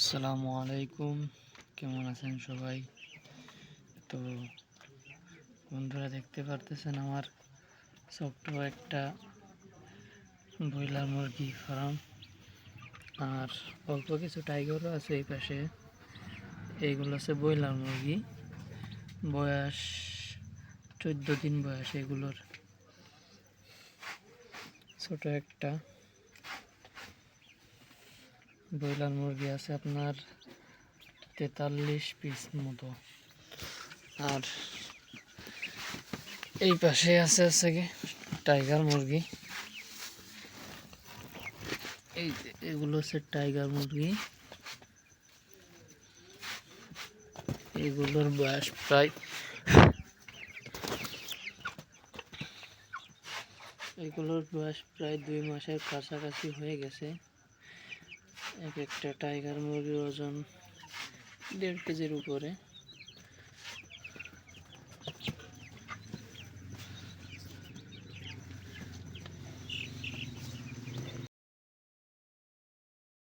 আসসালামু আলাইকুম। কেমন আছেন সবাই? তো বন্ধুরা দেখতে পারতেছেন আমার ছোট্ট একটা ব্রয়লার মুরগি ফার্ম আর অল্প কিছু টাইগারও আছে এই পাশে। এইগুলো আছে ব্রয়লার মুরগি। বয়স চোদ্দ দিন বয়স এগুলোর। ছোট একটা। ব্রয়লার মুরগি আছে আপনার তেতাল্লিশ পিস মতো। আর এই পাশে আছে আছে কি? টাইগার মুরগি। এই এগুলো হচ্ছে টাইগার মুরগি। এগুলোর বয়স প্রায় এগুলোর বয়স প্রায় দুই মাসের কাছাকাছি হয়ে গেছে। এক একটা টাইগার মুরগির ওজন দেড় কেজির উপরে।